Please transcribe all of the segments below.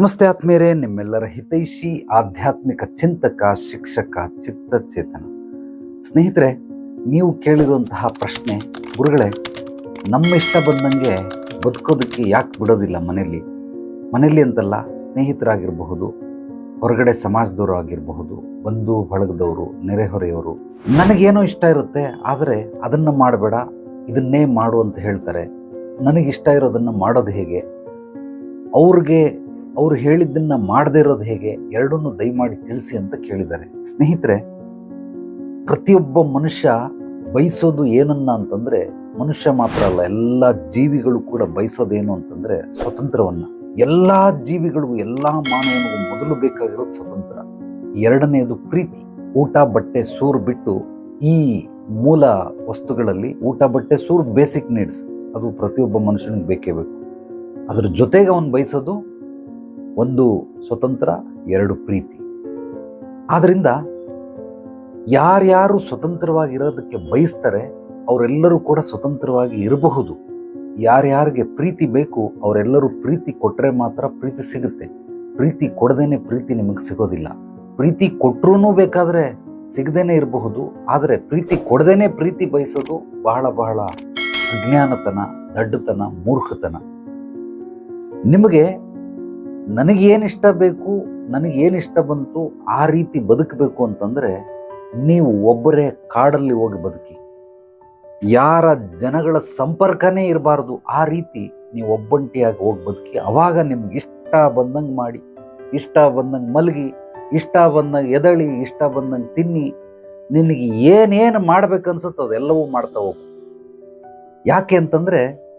ನಮಸ್ತೆ ಆತ್ಮೀಯರೇ, ನಿಮ್ಮೆಲ್ಲರ ಹಿತೈಷಿ ಆಧ್ಯಾತ್ಮಿಕ ಚಿಂತಕ, ಶಿಕ್ಷಕ, ಚಿತ್ತಚೇತನ. ಸ್ನೇಹಿತರೆ, ನೀವು ಕೇಳಿರುವಂತಹ ಪ್ರಶ್ನೆ, ಗುರುಗಳೇ ನಮ್ಮ ಇಷ್ಟ ಬಂದಂಗೆ ಬದುಕೋದಕ್ಕೆ ಯಾಕೆ ಬಿಡೋದಿಲ್ಲ ಮನೆಯಲ್ಲಿ? ಮನೆಯಲ್ಲಿ ಅಂತಲ್ಲ, ಸ್ನೇಹಿತರಾಗಿರಬಹುದು, ಹೊರಗಡೆ ಸಮಾಜದವರು ಆಗಿರಬಹುದು, ಬಂಧು ಬಳಗದವರು, ನೆರೆಹೊರೆಯವರು. ನನಗೇನೋ ಇಷ್ಟ ಇರುತ್ತೆ, ಆದರೆ ಅದನ್ನು ಮಾಡಬೇಡ, ಇದನ್ನೇ ಮಾಡು ಅಂತ ಹೇಳ್ತಾರೆ. ನನಗಿಷ್ಟ ಇರೋದನ್ನು ಮಾಡೋದು ಹೇಗೆ? ಅವ್ರಿಗೆ ಅವ್ರು ಹೇಳಿದ್ದನ್ನ ಮಾಡದೇ ಇರೋದು ಹೇಗೆ? ಎರಡನ್ನೂ ದಯಮಾಡಿ ತಿಳಿಸಿ ಅಂತ ಕೇಳಿದ್ದಾರೆ. ಸ್ನೇಹಿತರೆ, ಪ್ರತಿಯೊಬ್ಬ ಮನುಷ್ಯ ಬಯಸೋದು ಏನನ್ನ ಅಂತಂದ್ರೆ, ಮನುಷ್ಯ ಮಾತ್ರ ಅಲ್ಲ, ಎಲ್ಲ ಜೀವಿಗಳು ಕೂಡ ಬಯಸೋದೇನು ಅಂತಂದ್ರೆ ಸ್ವತಂತ್ರವನ್ನ. ಎಲ್ಲ ಜೀವಿಗಳಿಗೂ, ಎಲ್ಲ ಮಾನವನಿಗೂ ಮೊದಲು ಬೇಕಾಗಿರೋದು ಸ್ವತಂತ್ರ. ಎರಡನೆಯದು ಪ್ರೀತಿ. ಊಟ, ಬಟ್ಟೆ, ಸೂರು ಬಿಟ್ಟು ಈ ಮೂಲ ವಸ್ತುಗಳಲ್ಲಿ ಊಟ, ಬಟ್ಟೆ, ಸೂರು ಬೇಸಿಕ್ ನೀಡ್ಸ್ ಅದು ಪ್ರತಿಯೊಬ್ಬ ಮನುಷ್ಯನಿಗೆ ಬೇಕೇ ಬೇಕು. ಅದ್ರ ಜೊತೆಗೆ ಅವನು ಬಯಸೋದು ಒಂದು ಸ್ವತಂತ್ರ, ಎರಡು ಪ್ರೀತಿ. ಆದ್ದರಿಂದ ಯಾರ್ಯಾರು ಸ್ವತಂತ್ರವಾಗಿರೋದಕ್ಕೆ ಬಯಸ್ತಾರೆ, ಅವರೆಲ್ಲರೂ ಕೂಡ ಸ್ವತಂತ್ರವಾಗಿ ಇರಬಹುದು. ಯಾರ್ಯಾರಿಗೆ ಪ್ರೀತಿ ಬೇಕು, ಅವರೆಲ್ಲರೂ ಪ್ರೀತಿ ಕೊಟ್ಟರೆ ಮಾತ್ರ ಪ್ರೀತಿ ಸಿಗುತ್ತೆ. ಪ್ರೀತಿ ಕೊಡದೇನೆ ಪ್ರೀತಿ ನಿಮಗೆ ಸಿಗೋದಿಲ್ಲ. ಪ್ರೀತಿ ಕೊಟ್ಟರೂ ಬೇಕಾದರೆ ಸಿಗದೇನೆ ಇರಬಹುದು, ಆದರೆ ಪ್ರೀತಿ ಕೊಡದೇನೆ ಪ್ರೀತಿ ಬಯಸೋದು ಬಹಳ ಬಹಳ ಅಜ್ಞಾನತನ, ದಡ್ಡತನ, ಮೂರ್ಖತನ. ನಿಮಗೆ ನನಗೇನು ಇಷ್ಟ ಬೇಕು, ನನಗೇನು ಇಷ್ಟ ಬಂತು, ಆ ರೀತಿ ಬದುಕಬೇಕು ಅಂತಂದರೆ ನೀವು ಒಬ್ಬರೇ ಕಾಡಲ್ಲಿ ಹೋಗಿ ಬದುಕಿ. ಯಾರ ಜನಗಳ ಸಂಪರ್ಕನೇ ಇರಬಾರ್ದು, ಆ ರೀತಿ ನೀವು ಒಬ್ಬಂಟಿಯಾಗಿ ಹೋಗಿ ಬದುಕಿ. ಅವಾಗ ನಿಮ್ಗೆ ಇಷ್ಟ ಬಂದಂಗೆ ಮಾಡಿ, ಇಷ್ಟ ಬಂದಂಗೆ ಮಲಗಿ, ಇಷ್ಟ ಬಂದಂಗೆ ಎದಳಿ, ಇಷ್ಟ ಬಂದಂಗೆ ತಿನ್ನಿ, ನಿನಗೆ ಏನೇನು ಮಾಡಬೇಕನ್ಸುತ್ತೆ ಅದೆಲ್ಲವೂ ಮಾಡ್ತಾ ಹೋಗು. ಯಾಕೆ ಅಂತಂದರೆ,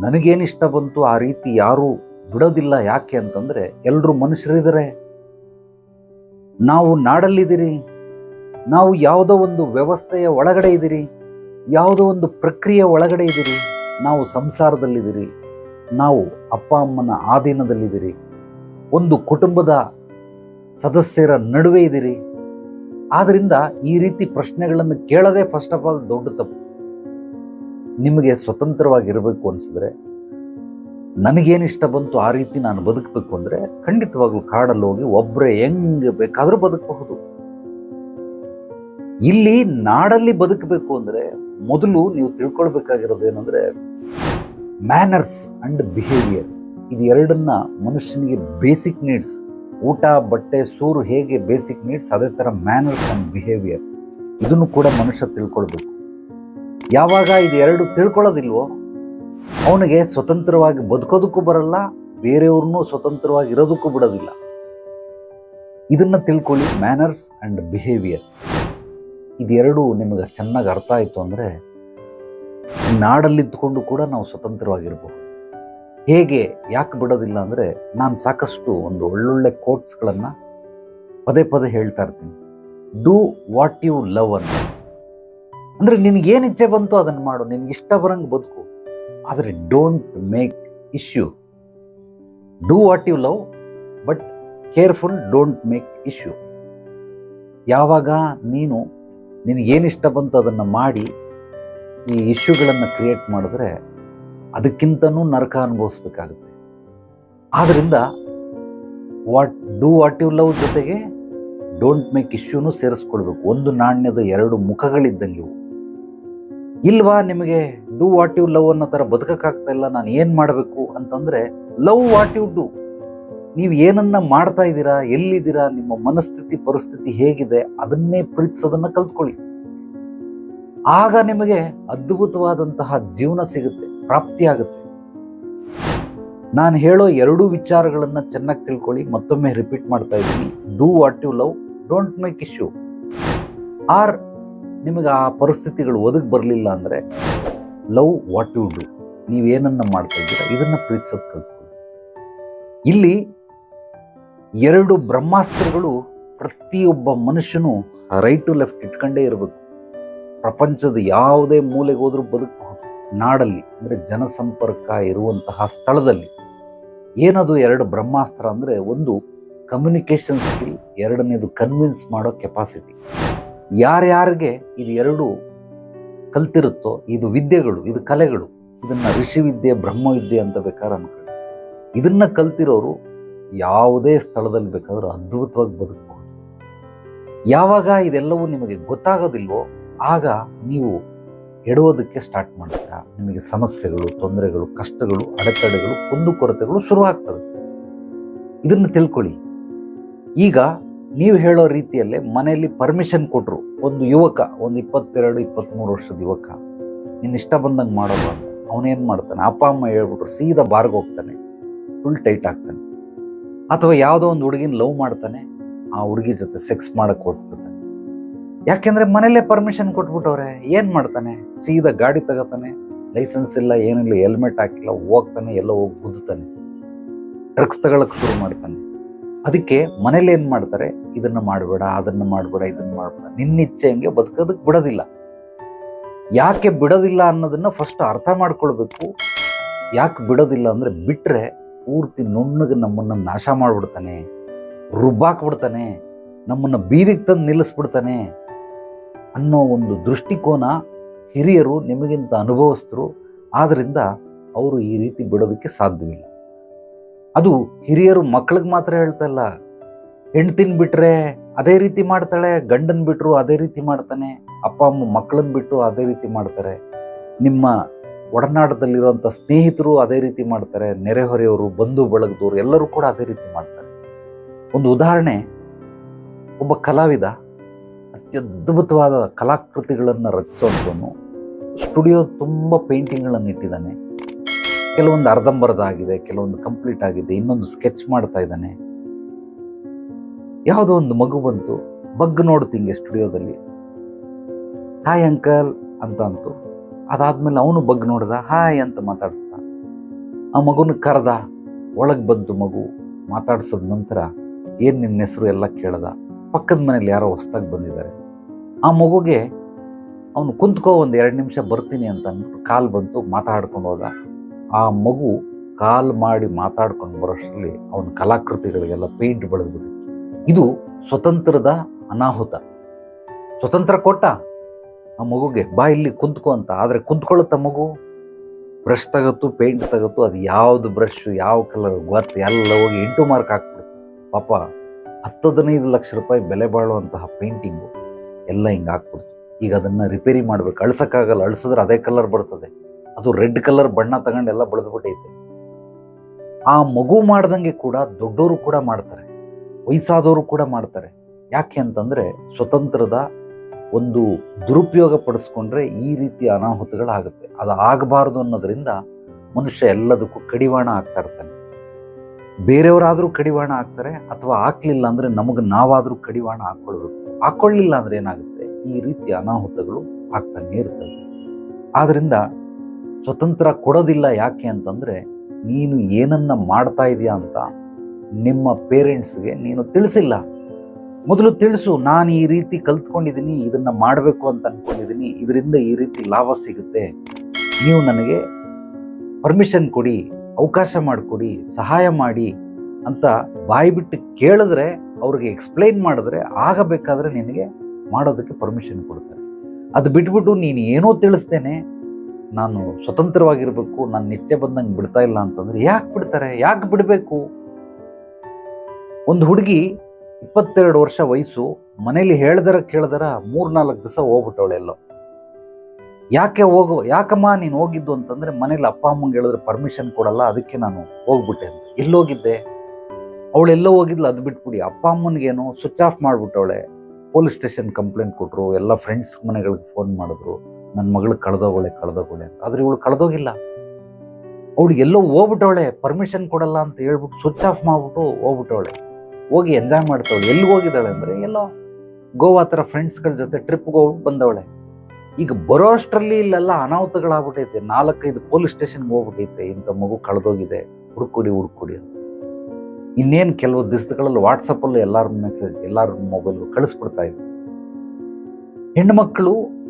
ನನಗೇನು ಇಷ್ಟ ಬಂತು, ಆ ರೀತಿ ಯಾರೂ ಬಿಡೋದಿಲ್ಲ ಯಾಕೆ ಅಂತಂದರೆ ಎಲ್ಲರೂ ಮನುಷ್ಯರಿದ್ದಾರೆ. ನಾವು ನಾಡಲ್ಲಿದ್ದೀರಿ. ನಾವು ಯಾವುದೋ ಒಂದು ವ್ಯವಸ್ಥೆಯ ಒಳಗಡೆ ಇದ್ದೀರಿ. ಯಾವುದೋ ಒಂದು ಪ್ರಕ್ರಿಯೆ ಒಳಗಡೆ ಇದ್ದೀರಿ. ನಾವು ಸಂಸಾರದಲ್ಲಿದ್ದೀರಿ. ನಾವು ಅಪ್ಪ ಅಮ್ಮನ ಆಧೀನದಲ್ಲಿದ್ದೀರಿ. ಒಂದು ಕುಟುಂಬದ ಸದಸ್ಯರ ನಡುವೆ ಇದ್ದೀರಿ. ಆದ್ದರಿಂದ ಈ ರೀತಿ ಪ್ರಶ್ನೆಗಳನ್ನು ಕೇಳೋದೇ ಫಸ್ಟ್ ಆಫ್ ಆಲ್ ದೊಡ್ಡ ತಪ್ಪು. ನಿಮಗೆ ಸ್ವತಂತ್ರವಾಗಿರಬೇಕು ಅನಿಸಿದ್ರೆ ನನಗೇನು ಇಷ್ಟ ಬಂತು ಆ ರೀತಿ ನಾನು ಬದುಕಬೇಕು ಅಂದರೆ ಖಂಡಿತವಾಗ್ಲೂ ಕಾಡಲ್ಲಿ ಹೋಗಿ ಒಬ್ಬರೇ ಹೆಂಗೆ ಬೇಕಾದರೂ ಬದುಕಬಹುದು. ಇಲ್ಲಿ ನಾಡಲ್ಲಿ ಬದುಕಬೇಕು ಅಂದರೆ ಮೊದಲು ನೀವು ತಿಳ್ಕೊಳ್ಬೇಕಾಗಿರೋದು ಏನಂದರೆ ಮ್ಯಾನರ್ಸ್ ಅಂಡ್ ಬಿಹೇವಿಯರ್ ಇದು ಎರಡನ್ನ ಮನುಷ್ಯನಿಗೆ ಬೇಸಿಕ್ ನೀಡ್ಸ್ ಊಟ, ಬಟ್ಟೆ, ಸೂರು ಹೇಗೆ ಬೇಸಿಕ್ ನೀಡ್ಸ್ ಅದೇ ಥರ ಮ್ಯಾನರ್ಸ್ ಅಂಡ್ ಬಿಹೇವಿಯರ್ ಇದನ್ನು ಕೂಡ ಮನುಷ್ಯ ತಿಳ್ಕೊಳ್ಬೇಕು. ಯಾವಾಗ ಇದು ಎರಡು ತಿಳ್ಕೊಳ್ಳೋದಿಲ್ವೋ ಅವನಿಗೆ ಸ್ವತಂತ್ರವಾಗಿ ಬದುಕೋದಕ್ಕೂ ಬರಲ್ಲ, ಬೇರೆಯವ್ರನ್ನೂ ಸ್ವತಂತ್ರವಾಗಿ ಇರೋದಕ್ಕೂ ಬಿಡೋದಿಲ್ಲ. ಇದನ್ನು ತಿಳ್ಕೊಳ್ಳಿ ಮ್ಯಾನರ್ಸ್ ಆ್ಯಂಡ್ ಬಿಹೇವಿಯರ್ ಇದೆರಡೂ ನಿಮಗೆ ಚೆನ್ನಾಗಿ ಅರ್ಥ ಆಯಿತು ಅಂದರೆ, ನಾಡಲ್ಲಿದ್ದುಕೊಂಡು ಕೂಡ ನಾವು ಸ್ವತಂತ್ರವಾಗಿರ್ಬೋದು. ಹೇಗೆ, ಯಾಕೆ ಬಿಡೋದಿಲ್ಲ ಅಂದರೆ, ನಾನು ಸಾಕಷ್ಟು ಒಂದು ಒಳ್ಳೊಳ್ಳೆ ಕೋಟ್ಸ್ಗಳನ್ನು ಪದೇ ಪದೇ ಹೇಳ್ತಾ ಇರ್ತೀನಿ. ಡೂ ವಾಟ್ ಯು ಲವ್ ಅಂತ. ಅಂದರೆ ನಿನಗೇನು ಇಚ್ಛೆ ಬಂತು ಅದನ್ನು ಮಾಡು, ನಿನಗೆ ಇಷ್ಟ ಬರಂಗೆ ಬದುಕು. ಆದರೆ don't make issue do what you love but careful don't make issue ಯಾವಾಗ ನೀನು ನಿನಗೇನಿಷ್ಟ ಬಂತು ಅದನ್ನು ಮಾಡಿ, ಈ ಇಶ್ಯೂಗಳನ್ನು ಕ್ರಿಯೇಟ್ ಮಾಡಿದ್ರೆ ಅದಕ್ಕಿಂತನೂ ನರಕ ಅನುಭವಿಸ್ಬೇಕಾಗುತ್ತೆ. ಆದ್ದರಿಂದ what do what you love ಜೊತೆಗೆ ಡೋಂಟ್ ಮೇಕ್ ಇಶ್ಯೂನು ಸೇರಿಸ್ಕೊಳ್ಬೇಕು. ಒಂದು ನಾಣ್ಯದ ಎರಡು ಮುಖಗಳಿದ್ದಂಗೆ ಇವು. ಇಲ್ವಾ ನಿಮಗೆ? ಡೂ ವಾಟ್ ಯು ಲವ್ ಅನ್ನೋ ಥರ ಬದುಕಕ್ಕಾಗ್ತಾ ಇಲ್ಲ. ನಾನು ಏನು ಮಾಡಬೇಕು ಅಂತಂದರೆ ಲವ್ ವಾಟ್ ಯು ಡೂ ನೀವು ಏನನ್ನ ಮಾಡ್ತಾ ಇದ್ದೀರಾ, ಎಲ್ಲಿದ್ದೀರಾ, ನಿಮ್ಮ ಮನಸ್ಥಿತಿ, ಪರಿಸ್ಥಿತಿ ಹೇಗಿದೆ, ಅದನ್ನೇ ಪ್ರೀತಿಸೋದನ್ನ ಕಲ್ತ್ಕೊಳ್ಳಿ. ಆಗ ನಿಮಗೆ ಅದ್ಭುತವಾದಂತಹ ಜೀವನ ಸಿಗುತ್ತೆ ಪ್ರಾಪ್ತಿಯಾಗುತ್ತೆ ನಾನು ಹೇಳೋ ಎರಡೂ ವಿಚಾರಗಳನ್ನು ಚೆನ್ನಾಗಿ ತಿಳ್ಕೊಳ್ಳಿ, ಮತ್ತೊಮ್ಮೆ ರಿಪೀಟ್ ಮಾಡ್ತಾ ಇದ್ದೀನಿ. Do what you love don't make issue or ನಿಮಗೆ ಆ ಪರಿಸ್ಥಿತಿಗಳು ಒದಗಿ ಬರಲಿಲ್ಲ ಅಂದರೆ ಲವ್ ವಾಟ್ ಯು ಡೂ ನೀವೇನನ್ನು ಮಾಡ್ತಾ ಇದ್ದೀರಾ? ಇದನ್ನು ಪ್ರೀತಿಸೋದು ಕಲ್ತ್ಕೊಳ್ಳಿ. ಇಲ್ಲಿ ಎರಡು ಬ್ರಹ್ಮಾಸ್ತ್ರಗಳು ಪ್ರತಿಯೊಬ್ಬ ಮನುಷ್ಯನು ರೈಟ್ ಟು ಲೆಫ್ಟ್ ಇಟ್ಕೊಂಡೇ ಇರಬೇಕು. ಪ್ರಪಂಚದ ಯಾವುದೇ ಮೂಲೆಗೆ ಹೋದರೂ ಬದುಕಬಹುದು. ನಾಡಲ್ಲಿ, ಅಂದರೆ ಜನಸಂಪರ್ಕ ಇರುವಂತಹ ಸ್ಥಳದಲ್ಲಿ. ಏನದು ಎರಡು ಬ್ರಹ್ಮಾಸ್ತ್ರ ಅಂದರೆ ಒಂದು ಕಮ್ಯುನಿಕೇಷನ್ ಸ್ಕಿಲ್ ಎರಡನೇದು ಕನ್ವಿನ್ಸ್ ಮಾಡೋ ಕೆಪಾಸಿಟಿ ಯಾರ್ಯಾರಿಗೆ ಇದು ಎರಡು ಕಲ್ತಿರುತ್ತೋ, ಇದು ವಿದ್ಯೆಗಳು, ಇದು ಕಲೆಗಳು, ಇದನ್ನು ಋಷಿ ವಿದ್ಯೆ ಬ್ರಹ್ಮವಿದ್ಯೆ ಅಂತ ಬೇಕಾದ್ರೆ ಅನ್ಕೊಳ್ಳಿ. ಇದನ್ನು ಕಲ್ತಿರೋರು ಯಾವುದೇ ಸ್ಥಳದಲ್ಲಿ ಬೇಕಾದರೂ ಅದ್ಭುತವಾಗಿ ಬದುಕಬಹುದು ಯಾವಾಗ ಇದೆಲ್ಲವೂ ನಿಮಗೆ ಗೊತ್ತಾಗೋದಿಲ್ವೋ, ಆಗ ನೀವು ಎಡೋದಕ್ಕೆ ಸ್ಟಾರ್ಟ್ ಮಾಡ್ತೀರಾ. ನಿಮಗೆ ಸಮಸ್ಯೆಗಳು, ತೊಂದರೆಗಳು, ಕಷ್ಟಗಳು, ಅಡೆತಡೆಗಳು ಕುಂದುಕೊರತೆಗಳು ಶುರುವಾಗ್ತವೆ ಇದನ್ನು ತಿಳ್ಕೊಳ್ಳಿ. ಈಗ ನೀವು ಹೇಳೋ ರೀತಿಯಲ್ಲೇ ಮನೆಯಲ್ಲಿ ಪರ್ಮಿಷನ್ ಕೊಟ್ಟರು ಒಂದು ಯುವಕ, ಒಂದು ಇಪ್ಪತ್ತೆರಡು, ಇಪ್ಪತ್ತ್ಮೂರು ವರ್ಷದ ಯುವಕ, ನಿನ್ನ ಇಷ್ಟ ಬಂದಂಗೆ ಮಾಡೋದು ಅವನೇನು ಮಾಡ್ತಾನೆ? ಅಪ್ಪ, ಅಮ್ಮ ಹೇಳ್ಬಿಟ್ರು, ಸೀದಾ ಬಾರ್ಗೆ ಹೋಗ್ತಾನೆ. ಫುಲ್ ಟೈಟ್ ಆಗ್ತಾನೆ. ಅಥವಾ ಯಾವುದೋ ಒಂದು ಹುಡುಗಿನ ಲವ್ ಮಾಡ್ತಾನೆ, ಆ ಹುಡುಗಿ ಜೊತೆ ಸೆಕ್ಸ್ ಮಾಡಕ್ಕೆ ಹೊಟ್ಬಿಡ್ತಾನೆ ಯಾಕೆಂದ್ರೆ ಮನೆಯಲ್ಲೇ ಪರ್ಮಿಷನ್ ಕೊಟ್ಬಿಟ್ಟವ್ರೆ, ಏನು ಮಾಡ್ತಾನೆ? ಸೀದಾ ಗಾಡಿ ತಗೋತಾನೆ ಲೈಸೆನ್ಸ್ ಇಲ್ಲ, ಏನಿಲ್ಲ ಹೆಲ್ಮೆಟ್ ಹಾಕಿಲ್ಲ, ಹೋಗ್ತಾನೆ, ಎಲ್ಲ ಹೋಗಿ ಗುದ್ದುತ್ತಾನೆ. ಡ್ರಗ್ಸ್ ತಗೊಳಕ್ಕೆ ಶುರು ಮಾಡ್ತಾನೆ. ಅದಕ್ಕೆ ಮನೇಲಿ ಏನು ಮಾಡ್ತಾರೆ? ಇದನ್ನು ಮಾಡಬೇಡ, ಅದನ್ನು ಮಾಡಬೇಡ, ಇದನ್ನು ಮಾಡಬೇಡ. ಹಂಗೆ ಬದುಕೋದಕ್ಕೆ ಬಿಡೋದಿಲ್ಲ. ಯಾಕೆ ಬಿಡೋದಿಲ್ಲ ಅನ್ನೋದನ್ನ ಫಸ್ಟ್ ಅರ್ಥ ಮಾಡ್ಕೊಳ್ಬೇಕು. ಯಾಕೆ ಬಿಡೋದಿಲ್ಲ ಅಂದ್ರೆ ಬಿಟ್ರೆ ಪೂರ್ತಿ ನುಣ್ಣಗೆ ನಮ್ಮನ್ನ ನಾಶ ಮಾಡ್ಬಿಡ್ತಾನೆ, ರುಬ್ಬಾಕ್ಬಿಡ್ತಾನೆ, ನಮ್ಮನ್ನ ಬೀದಿಗೆ ತಂದು ನಿಲ್ಲಿಸ್ಬಿಡ್ತಾನೆ ಅನ್ನೋ ಒಂದು ದೃಷ್ಟಿಕೋನ ಹಿರಿಯರು ನಿಮಗಿಂತ ಅನುಭವಸ್ಥರು. ಆದ್ದರಿಂದ ಅವರು ಈ ರೀತಿ ಬಿಡೋದಕ್ಕೆ ಸಾಧ್ಯವಿಲ್ಲ. ಅದು ಹಿರಿಯರು ಮಕ್ಳಿಗೆ ಮಾತ್ರ ಹೇಳ್ತಾ ಇಲ್ಲ. ಹೆಂಡ್ತಿನ ಬಿಟ್ರೆ ಅದೇ ರೀತಿ ಮಾಡ್ತಾಳೆ, ಗಂಡನ್ ಬಿಟ್ರು ಅದೇ ರೀತಿ ಮಾಡ್ತಾನೆ, ಅಪ್ಪ, ಅಮ್ಮ ಮಕ್ಕಳನ್ನ ಬಿಟ್ಟು ಅದೇ ರೀತಿ ಮಾಡ್ತಾರೆ. ನಿಮ್ಮ ಒಡನಾಟದಲ್ಲಿರುವಂಥ ಸ್ನೇಹಿತರು ಅದೇ ರೀತಿ ಮಾಡ್ತಾರೆ, ನೆರೆಹೊರೆಯವರು, ಬಂಧು, ಬಳಗದವರು ಎಲ್ಲರೂ ಕೂಡ ಅದೇ ರೀತಿ ಮಾಡ್ತಾರೆ. ಒಂದು ಉದಾಹರಣೆ, ಒಬ್ಬ ಕಲಾವಿದ, ಅತ್ಯದ್ಭುತವಾದ ಕಲಾಕೃತಿಗಳನ್ನು ರಚಿಸೋದನ್ನು ಸ್ಟುಡಿಯೋ ತುಂಬ ಪೇಂಟಿಂಗ್ಗಳನ್ನು ಇಟ್ಟಿದ್ದಾನೆ. ಕೆಲವೊಂದು ಅರ್ಧಂಬರ್ಧ ಆಗಿದೆ ಕೆಲವೊಂದು ಕಂಪ್ಲೀಟ್ ಆಗಿದೆ, ಇನ್ನೊಂದು ಸ್ಕೆಚ್ ಮಾಡ್ತಾ ಇದ್ದಾನೆ. ಯಾವುದೋ ಒಂದು ಮಗು ಬಂತು, ಬಗ್ ನೋಡ್ತಿಂಗೆ ಸ್ಟುಡಿಯೋದಲ್ಲಿ. ಹಾಯ್ ಅಂಕಲ್ ಅಂತ ಅಂತು. ಅದಾದ್ಮೇಲೆ ಅವನು ಬಗ್ ನೋಡ್ದ ಹಾಯ್ ಅಂತ ಮಾತಾಡಿಸ್ದ. ಆ ಮಗುನ ಕರೆದ, ಒಳಗೆ ಬಂತು ಮಗು, ಮಾತಾಡ್ಸದ ನಂತರ ಏನು ನಿನ್ನ ಹೆಸರು ಎಲ್ಲ ಕೇಳ್ದ. ಪಕ್ಕದ ಮನೇಲಿ ಯಾರೋ ಹೊಸ್ದಾಗಿ ಬಂದಿದ್ದಾರೆ. ಆ ಮಗುಗೆ, ಅವನು ಕುಂತ್ಕೋ, ಒಂದು ಎರಡು ನಿಮಿಷ ಬರ್ತೀನಿ ಅಂತ ಅಂದ್ಬಿಟ್ಟು ಕಾಲ್ ಬಂತು, ಮಾತಾಡ್ಕೊಂಡು ಹೋದ. ಆ ಮಗು ಕಾಲ್ ಮಾಡಿ ಮಾತಾಡ್ಕೊಂಡು ಬರೋಷ್ಟರಲ್ಲಿ ಅವನ ಕಲಾಕೃತಿಗಳಿಗೆಲ್ಲ ಪೇಂಟ್ ಬೆಳೆದ್ಬಿಟ್ಟಿತ್ತು. ಇದು ಸ್ವತಂತ್ರದ ಅನಾಹುತ. ಸ್ವತಂತ್ರ ಕೊಟ್ಟ ಆ ಮಗುಗೆ, ಬಾ ಇಲ್ಲಿ ಕುಂತ್ಕೊ ಅಂತ. ಆದರೆ ಕುಂತ್ಕೊಳ್ಳುತ್ತ ಮಗು? ಬ್ರಷ್ ತಗತ್ತು ಪೇಂಟ್ ತಗತ್ತು, ಅದು ಯಾವುದು ಬ್ರಷ್ ಯಾವ ಕಲರ್ ಗೊತ್ತು, ಎಲ್ಲ ಹೋಗಿ ಎಂಟು ಮಾರ್ಕ್ ಹಾಕ್ಬಿಡ್ತು. ಪಾಪ ಹತ್ತು ಹದಿನೈದು ಲಕ್ಷ ರೂಪಾಯಿ ಬೆಲೆ ಬಾಳುವಂತಹ ಪೇಂಟಿಂಗು ಎಲ್ಲ ಹಿಂಗೆ ಹಾಕ್ಬಿಡ್ತು. ಈಗ ಅದನ್ನು ರಿಪೇರಿ ಮಾಡ್ಬೇಕು. ಅಳ್ಸೋಕ್ಕಾಗಲ್ಲ. ಅಳಿಸಿದ್ರೆ ಅದೇ ಕಲರ್ ಬರ್ತದೆ. ಅದು ರೆಡ್ ಕಲರ್ ಬಣ್ಣ ತಗೊಂಡೆಲ್ಲ ಬೆಳೆದ್ಬಿಟ್ಟೈತೆ. ಆ ಮಗು ಮಾಡ್ದಂಗೆ ಕೂಡ ದೊಡ್ಡವರು ಕೂಡ ಮಾಡ್ತಾರೆ. ವಯಸ್ಸಾದವರು ಕೂಡ ಮಾಡ್ತಾರೆ. ಯಾಕೆ ಅಂತಂದ್ರೆ ಸ್ವತಂತ್ರದ ಒಂದು ದುರುಪಯೋಗ ಪಡಿಸ್ಕೊಂಡ್ರೆ ಈ ರೀತಿ ಅನಾಹುತಗಳಾಗುತ್ತೆ. ಅದು ಆಗಬಾರ್ದು ಅನ್ನೋದ್ರಿಂದ ಮನುಷ್ಯ ಎಲ್ಲದಕ್ಕೂ ಕಡಿವಾಣ ಆಗ್ತಾ ಇರ್ತಾನೆ. ಬೇರೆಯವರಾದರೂ ಕಡಿವಾಣ ಆಗ್ತಾರೆ ಅಥವಾ ಹಾಕ್ಲಿಲ್ಲ ಅಂದ್ರೆ ನಮಗೆ ನಾವಾದರೂ ಕಡಿವಾಣ ಹಾಕ್ಕೊಳ್ಬೇಕು ಹಾಕೊಳ್ಳಿಲ್ಲ ಅಂದ್ರೆ ಏನಾಗುತ್ತೆ? ಈ ರೀತಿ ಅನಾಹುತಗಳು ಆಗ್ತಾನೆ ಇರ್ತವೆ. ಆದ್ರಿಂದ ಸ್ವತಂತ್ರ ಕೊಡೋದಿಲ್ಲ ಯಾಕೆ ಅಂತಂದರೆ ನೀನು ಏನನ್ನ ಮಾಡ್ತಾ ಇದೆಯಾ ಅಂತ ನಿಮ್ಮ ಪೇರೆಂಟ್ಸ್ಗೆ ನೀನು ತಿಳಿಸಿಲ್ಲ. ಮೊದಲು ತಿಳಿಸು, ನಾನು ಈ ರೀತಿ ಕಲ್ತ್ಕೊಂಡಿದ್ದೀನಿ ಇದನ್ನು ಮಾಡಬೇಕು ಅಂತ ಅಂದ್ಕೊಂಡಿದ್ದೀನಿ ಇದರಿಂದ ಈ ರೀತಿ ಲಾಭ ಸಿಗುತ್ತೆ. ನೀವು ನನಗೆ ಪರ್ಮಿಷನ್ ಕೊಡಿ, ಅವಕಾಶ ಮಾಡಿಕೊಡಿ, ಸಹಾಯ ಮಾಡಿ ಅಂತ ಬಾಯಿ ಬಿಟ್ಟು ಕೇಳಿದ್ರೆ, ಅವ್ರಿಗೆ ಎಕ್ಸ್ಪ್ಲೈನ್ ಮಾಡಿದ್ರೆ ಆಗಬೇಕಾದ್ರೆ ನಿನಗೆ ಮಾಡೋದಕ್ಕೆ ಪರ್ಮಿಷನ್ ಕೊಡ್ತಾರೆ. ಅದು ಬಿಟ್ಬಿಟ್ಟು ನೀನು ಏನೋ ತಿಳಿಸ್ತೇನೆ ನಾನು ಸ್ವತಂತ್ರವಾಗಿರ್ಬೇಕು, ನಾನು ನಿಶ್ಚಯ ಬಂದಂಗೆ ಬಿಡ್ತಾ ಇಲ್ಲ ಅಂತಂದ್ರೆ ಯಾಕೆ ಬಿಡ್ತಾರೆ? ಯಾಕೆ ಬಿಡಬೇಕು? ಒಂದು ಹುಡುಗಿ ಇಪ್ಪತ್ತೆರಡು ವರ್ಷ ವಯಸ್ಸು, ಮನೇಲಿ ಹೇಳ್ದರ ಕೇಳ್ದರ ಮೂರ್ನಾಲ್ಕು ದಿವಸ ಹೋಗ್ಬಿಟ್ಟವಳೆಲ್ಲೋ ಯಾಕೆ ಹೋಗು, ಯಾಕಮ್ಮ ನೀನು ಹೋಗಿದ್ದು ಅಂತಂದ್ರೆ ಮನೇಲಿ ಅಪ್ಪ ಅಮ್ಮಂಗೆ ಹೇಳಿದ್ರೆ ಪರ್ಮಿಷನ್ ಕೊಡಲ್ಲ, ಅದಕ್ಕೆ ನಾನು ಹೋಗ್ಬಿಟ್ಟೆ ಅಂತ. ಎಲ್ಲೋಗಿದ್ದೆ. ಅವಳೆಲ್ಲೋ ಹೋಗಿದ್ಲು, ಅದು ಬಿಟ್ಬಿಡಿ. ಅಪ್ಪ ಅಮ್ಮನಿಗೇನು ಸ್ವಿಚ್ ಆಫ್ ಮಾಡಿಬಿಟ್ಟವಳೆ. ಪೊಲೀಸ್ ಸ್ಟೇಷನ್ ಕಂಪ್ಲೇಂಟ್ ಕೊಟ್ಟರು ಎಲ್ಲ ಫ್ರೆಂಡ್ಸ್ ಮನೆಗಳಿಗೆ ಫೋನ್ ಮಾಡಿದ್ರು. ನನ್ನ ಮಗಳು ಕಳೆದೋಗಳೆ ಕಳೆದೋಗಳೆ ಅಂತ. ಆದರೆ ಇವಳು ಕಳೆದೋಗಿಲ್ಲ. ಅವಳು ಎಲ್ಲೋ ಹೋಗ್ಬಿಟ್ಟವಳೆ ಪರ್ಮಿಷನ್ ಕೊಡಲ್ಲ ಅಂತ ಹೇಳ್ಬಿಟ್ಟು ಸ್ವಿಚ್ ಆಫ್ ಮಾಡಿಬಿಟ್ಟು ಹೋಗ್ಬಿಟ್ಟವಳೆ. ಹೋಗಿ ಎಂಜಾಯ್ ಮಾಡ್ತಾವಳೆ. ಎಲ್ಲಿ ಹೋಗಿದ್ದಾಳೆ ಅಂದ್ರೆ ಎಲ್ಲೋ ಗೋವಾ ಥರ ಫ್ರೆಂಡ್ಸ್ಗಳ ಜೊತೆ ಟ್ರಿಪ್ಗೆ ಹೋಗ್ಬಿಟ್ಟು ಬಂದವಳೆ. ಈಗ ಬರೋ ಅಷ್ಟರಲ್ಲಿ ಇಲ್ಲೆಲ್ಲ ಅನಾಹುತಗಳಾಗ್ಬಿಟ್ಟೈತೆ ನಾಲ್ಕೈದು ಪೊಲೀಸ್ ಸ್ಟೇಷನ್ಗೆ ಹೋಗ್ಬಿಟ್ಟೈತೆ ಇಂಥ ಮಗು ಕಳೆದೋಗಿದೆ. ಹುಡ್ಕೊಡಿ ಹುಡ್ಕೊಡಿ ಅಂತ. ಇನ್ನೇನು ಕೆಲವು ದಿವಸಗಳಲ್ಲಿ ವಾಟ್ಸಪ್ಪಲ್ಲೂ ಎಲ್ಲರ ಮೆಸೇಜ್ ಎಲ್ಲರ ಮೊಬೈಲ್ಗೂ ಕಳಿಸ್ಬಿಡ್ತಾ ಇದ್ರು ಹೆಣ್ಮಕ್ಳು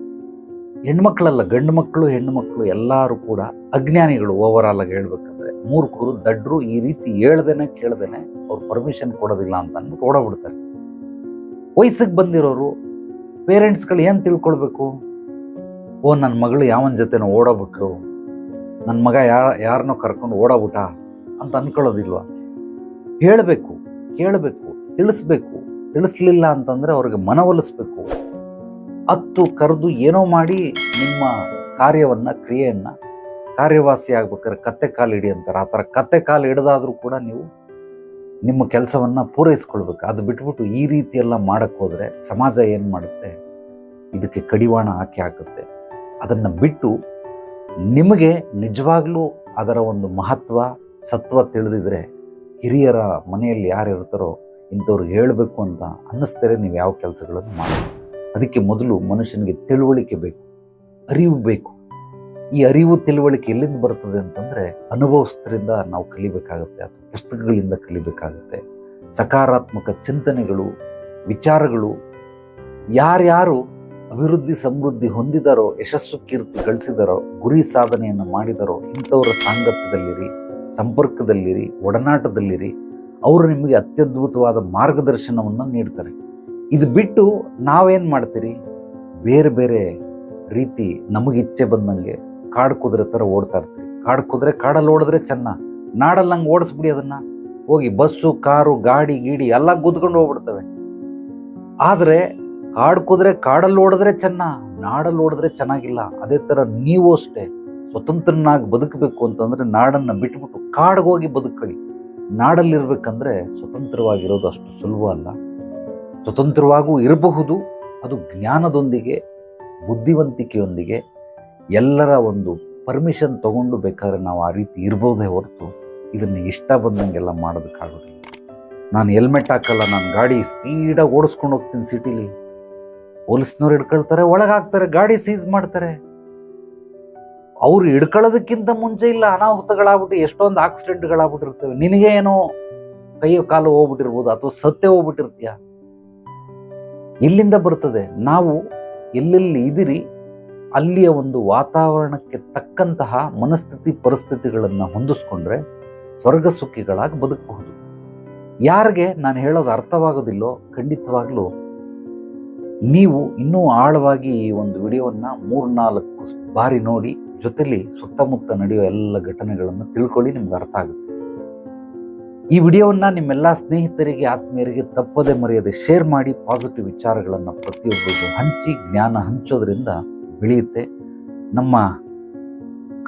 ಹೆಣ್ಮಕ್ಳಲ್ಲ, ಗಂಡು ಮಕ್ಕಳು, ಹೆಣ್ಣು ಮಕ್ಕಳು ಎಲ್ಲರೂ ಕೂಡ ಅಜ್ಞಾನಿಗಳು ಓವರ್ ಆಲ್ ಆಗಿ ಹೇಳ್ಬೇಕಂದ್ರೆ ಮೂರ್ಖರು, ದಡ್ರು ಈ ರೀತಿ ಹೇಳ್ದೇನೆ ಕೇಳ್ದೇನೆ ಅವ್ರು ಪರ್ಮಿಷನ್ ಕೊಡೋದಿಲ್ಲ ಅಂತ ಅಂದ್ಬಿಟ್ಟು ಓಡಾಬಿಡ್ತಾರೆ ವಯಸ್ಸಿಗೆ ಬಂದಿರೋರು ಪೇರೆಂಟ್ಸ್ಗಳು ಏನು ತಿಳ್ಕೊಳ್ಬೇಕು? ಓ ನನ್ನ ಮಗಳು ಯಾವನ ಜೊತೆನೋ ಓಡೋಬಿಟ್ಲು ನನ್ನ ಮಗ ಯಾ ಯಾರನ್ನೋ ಕರ್ಕೊಂಡು ಓಡೋಗ್ಬಿಟ್ಟ ಅಂತ ಅಂದ್ಕೊಳ್ಳೋದಿಲ್ವ ಹೇಳಬೇಕು, ಕೇಳಬೇಕು, ತಿಳಿಸ್ಬೇಕು, ತಿಳಿಸ್ಲಿಲ್ಲ ಅಂತಂದರೆ ಅವ್ರಿಗೆ ಮನವೊಲಿಸ್ಬೇಕು ಹತ್ತು ಕರೆದು ಏನೋ ಮಾಡಿ ನಿಮ್ಮ ಕಾರ್ಯವನ್ನು, ಕ್ರಿಯೆಯನ್ನು ಕಾರ್ಯವಾಸಿ ಆಗ್ಬೇಕಾದ್ರೆ ಕತ್ತೆ ಕಾಲು ಹಿಡಿ ಅಂತಾರೆ. ಆ ಥರ ಕತ್ತೆ ಕಾಲು ಹಿಡಿದಾದರೂ ಕೂಡ ನೀವು ನಿಮ್ಮ ಕೆಲಸವನ್ನು ಪೂರೈಸ್ಕೊಳ್ಬೇಕು. ಅದು ಬಿಟ್ಬಿಟ್ಟು ಈ ರೀತಿಯೆಲ್ಲ ಮಾಡೋಕ್ಕೆ ಹೋದರೆ ಸಮಾಜ ಏನು ಮಾಡುತ್ತೆ? ಇದಕ್ಕೆ ಕಡಿವಾಣ ಹಾಕಿ ಹಾಕುತ್ತೆ. ಅದನ್ನು ಬಿಟ್ಟು ನಿಮಗೆ ನಿಜವಾಗ್ಲೂ ಅದರ ಒಂದು ಮಹತ್ವ, ಸತ್ವ ತಿಳಿದಿದ್ರೆ ಹಿರಿಯರ ಮನೆಯಲ್ಲಿ ಯಾರು ಇರ್ತಾರೋ ಇಂಥವ್ರಿಗೆ ಹೇಳಬೇಕು ಅಂತ ಅನ್ನಿಸ್ತಾರೆ ನೀವು ಯಾವ ಕೆಲಸಗಳನ್ನು ಮಾಡಿ ಅದಕ್ಕೆ ಮೊದಲು ಮನುಷ್ಯನಿಗೆ ತಿಳುವಳಿಕೆ ಬೇಕು, ಅರಿವು ಬೇಕು. ಈ ಅರಿವು, ತಿಳುವಳಿಕೆ ಎಲ್ಲಿಂದ ಬರ್ತದೆ ಅಂತಂದರೆ ಅನುಭವಸ್ಥರಿಂದ ನಾವು ಕಲಿಬೇಕಾಗುತ್ತೆ, ಅಥವಾ ಪುಸ್ತಕಗಳಿಂದ ಕಲಿಬೇಕಾಗುತ್ತೆ. ಸಕಾರಾತ್ಮಕ ಚಿಂತನೆಗಳು, ವಿಚಾರಗಳು, ಯಾರ್ಯಾರು ಅಭಿವೃದ್ಧಿ, ಸಮೃದ್ಧಿ ಹೊಂದಿದಾರೋ, ಯಶಸ್ಸು ಕೀರ್ತಿ ಗಳಿಸಿದಾರೋ, ಗುರಿ ಸಾಧನೆಯನ್ನು ಮಾಡಿದಾರೋ, ಇಂಥವರ ಸಾಂಗತ್ಯದಲ್ಲಿರಿ, ಸಂಪರ್ಕದಲ್ಲಿರಿ, ಒಡನಾಟದಲ್ಲಿರಿ, ಅವರು ನಿಮಗೆ ಅತ್ಯದ್ಭುತವಾದ ಮಾರ್ಗದರ್ಶನವನ್ನು ನೀಡ್ತಾರೆ. ಇದು ಬಿಟ್ಟು ನಾವೇನು ಮಾಡ್ತೀರಿ? ಬೇರೆ ಬೇರೆ ರೀತಿ ನಮಗೆ ಇಚ್ಛೆ ಬಂದಂಗೆ ಕಾಡು ಕುದುರೆ ಥರ ಓಡ್ತಾ ಇರ್ತೀವಿ ಕಾಡು ಕುದುರೆ ಕಾಡಲ್ಲಿ ಓಡಿದ್ರೆ ಚೆನ್ನ. ನಾಡಲ್ಲಿ ಹಂಗೆ ಓಡಿಸ್ಬಿಡಿ ಅದನ್ನು. ಹೋಗಿ ಬಸ್ಸು, ಕಾರು, ಗಾಡಿ, ಗೀಡಿ ಎಲ್ಲ ಗುದ್ಕೊಂಡು ಹೋಗ್ಬಿಡ್ತವೆ. ಆದರೆ ಕಾಡು ಕುದುರೆ ಕಾಡಲ್ಲಿ ಓಡಿದ್ರೆ ಚೆನ್ನ ನಾಡಲ್ಲಿ ಓಡಿದ್ರೆ ಚೆನ್ನಾಗಿಲ್ಲ. ಅದೇ ಥರ ನೀವು ಅಷ್ಟೇ ಸ್ವತಂತ್ರನಾಗಿ ಬದುಕಬೇಕು ಅಂತಂದರೆ ನಾಡನ್ನು ಬಿಟ್ಬಿಟ್ಟು ಕಾಡಿಗೆ ಹೋಗಿ ಬದುಕಳಿ ನಾಡಲ್ಲಿರ್ಬೇಕಂದ್ರೆ ಸ್ವತಂತ್ರವಾಗಿರೋದು ಅಷ್ಟು ಸುಲಭ ಅಲ್ಲ. ಸ್ವತಂತ್ರವಾಗೂ ಇರಬಹುದು, ಅದು ಜ್ಞಾನದೊಂದಿಗೆ, ಬುದ್ಧಿವಂತಿಕೆಯೊಂದಿಗೆ ಎಲ್ಲರ ಒಂದು ಪರ್ಮಿಷನ್ ತಗೊಂಡು ಬೇಕಾದ್ರೆ ನಾವು ಆ ರೀತಿ ಇರ್ಬೋದೇ ಹೊರತು ಇದನ್ನು ಇಷ್ಟ ಬಂದಂಗೆಲ್ಲ ಮಾಡೋದಕ್ಕಾಗೋದಿಲ್ಲ. ನಾನು ಹೆಲ್ಮೆಟ್ ಹಾಕಲ್ಲ, ನಾನು ಗಾಡಿ ಸ್ಪೀಡಾಗಿ ಓಡಿಸ್ಕೊಂಡು ಹೋಗ್ತೀನಿ ಸಿಟಿಲಿ ಪೊಲೀಸ್ನವ್ರು ಹಿಡ್ಕೊಳ್ತಾರೆ ಒಳಗಾಗ್ತಾರೆ ಗಾಡಿ ಸೀಸ್ ಮಾಡ್ತಾರೆ. ಅವ್ರು ಹಿಡ್ಕೊಳ್ಳೋದಕ್ಕಿಂತ ಮುಂಚೆ ಇಲ್ಲ, ಅನಾಹುತಗಳಾಗ್ಬಿಟ್ಟು ಎಷ್ಟೊಂದು ಆಕ್ಸಿಡೆಂಟ್ಗಳಾಗ್ಬಿಟ್ಟಿರ್ತವೆ ನಿನಗೇನೋ ಕೈಯೋ ಕಾಲು ಹೋಗ್ಬಿಟ್ಟಿರ್ಬೋದು, ಅಥವಾ ಸತ್ತೇ ಹೋಗ್ಬಿಟ್ಟಿರ್ತೀಯ. ಎಲ್ಲಿಂದ ಬರ್ತದೆ ನಾವು ಎಲ್ಲೆಲ್ಲಿ ಇದಿರಿ, ಅಲ್ಲಿಯ ಒಂದು ವಾತಾವರಣಕ್ಕೆ ತಕ್ಕಂತಹ ಮನಸ್ಥಿತಿ ಪರಿಸ್ಥಿತಿಗಳನ್ನು ಹೊಂದಿಸ್ಕೊಂಡ್ರೆ ಸ್ವರ್ಗ ಸುಖಿಗಳಾಗಿ ಬದುಕಬಹುದು. ಯಾರಿಗೆ ನಾನು ಹೇಳೋದು ಅರ್ಥವಾಗೋದಿಲ್ಲೋ, ಖಂಡಿತವಾಗ್ಲೂ ನೀವು ಇನ್ನೂ ಆಳವಾಗಿ ಈ ಒಂದು ವಿಡಿಯೋವನ್ನು ಮೂರ್ನಾಲ್ಕು ಬಾರಿ ನೋಡಿ, ಜೊತೆಲಿ ಸುತ್ತಮುತ್ತ ನಡೆಯೋ ಎಲ್ಲ ಘಟನೆಗಳನ್ನು ತಿಳ್ಕೊಳ್ಳಿ, ನಿಮ್ಗೆ ಅರ್ಥ ಆಗುತ್ತೆ. ಈ ವಿಡಿಯೋವನ್ನು ನಿಮ್ಮೆಲ್ಲ ಸ್ನೇಹಿತರಿಗೆ, ಆತ್ಮೀಯರಿಗೆ ತಪ್ಪದೆ ಮರೆಯದೆ ಶೇರ್ ಮಾಡಿ ಪಾಸಿಟಿವ್ ವಿಚಾರಗಳನ್ನು ಪ್ರತಿಯೊಬ್ಬರಿಗೂ ಹಂಚಿ ಜ್ಞಾನ ಹಂಚೋದ್ರಿಂದ ಬೆಳೆಯುತ್ತೆ. ನಮ್ಮ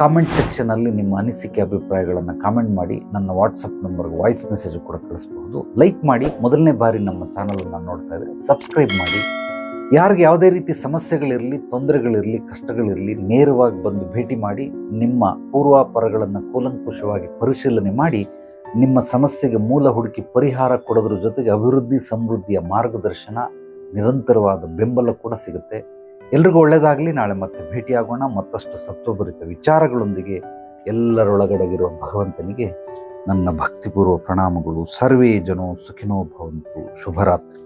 ಕಾಮೆಂಟ್ ಸೆಕ್ಷನಲ್ಲಿ ನಿಮ್ಮ ಅನಿಸಿಕೆ, ಅಭಿಪ್ರಾಯಗಳನ್ನು ಕಾಮೆಂಟ್ ಮಾಡಿ, ನನ್ನ ವಾಟ್ಸಪ್ ನಂಬರ್ಗೆ ವಾಯ್ಸ್ ಮೆಸೇಜ್ ಕೂಡ ಕಳಿಸ್ಬಹುದು. ಲೈಕ್ ಮಾಡಿ, ಮೊದಲನೇ ಬಾರಿ ನಮ್ಮ ಚಾನಲನ್ನು ನೋಡ್ತಾ ಇದ್ರೆ ಸಬ್ಸ್ಕ್ರೈಬ್ ಮಾಡಿ. ಯಾರಿಗೆ ಯಾವುದೇ ರೀತಿ ಸಮಸ್ಯೆಗಳಿರಲಿ, ತೊಂದರೆಗಳಿರಲಿ, ಕಷ್ಟಗಳಿರಲಿ, ನೇರವಾಗಿ ಬಂದು ಭೇಟಿ ಮಾಡಿ, ನಿಮ್ಮ ಪೂರ್ವಾಪರಗಳನ್ನು ಕೂಲಂಕುಷವಾಗಿ ಪರಿಶೀಲನೆ ಮಾಡಿ ನಿಮ್ಮ ಸಮಸ್ಯೆಗೆ ಮೂಲ ಹುಡುಕಿ ಪರಿಹಾರ ಕೊಡೋದ್ರ ಜೊತೆಗೆ ಅಭಿವೃದ್ಧಿ, ಸಮೃದ್ಧಿಯ ಮಾರ್ಗದರ್ಶನ, ನಿರಂತರವಾದ ಬೆಂಬಲ ಕೂಡ ಸಿಗುತ್ತೆ. ಎಲ್ರಿಗೂ ಒಳ್ಳೆಯದಾಗಲಿ ನಾಳೆ ಮತ್ತೆ ಭೇಟಿಯಾಗೋಣ. ಮತ್ತಷ್ಟು ಸತ್ವಭರಿತ ವಿಚಾರಗಳೊಂದಿಗೆ ಎಲ್ಲರೊಳಗಡಗಿರುವ ಭಗವಂತನಿಗೆ ನನ್ನ ಭಕ್ತಿಪೂರ್ವ ಪ್ರಣಾಮಗಳು. ಸರ್ವೇ ಜನೋ ಸುಖಿನೋ ಭವಂತು. ಶುಭರಾತ್ರಿ.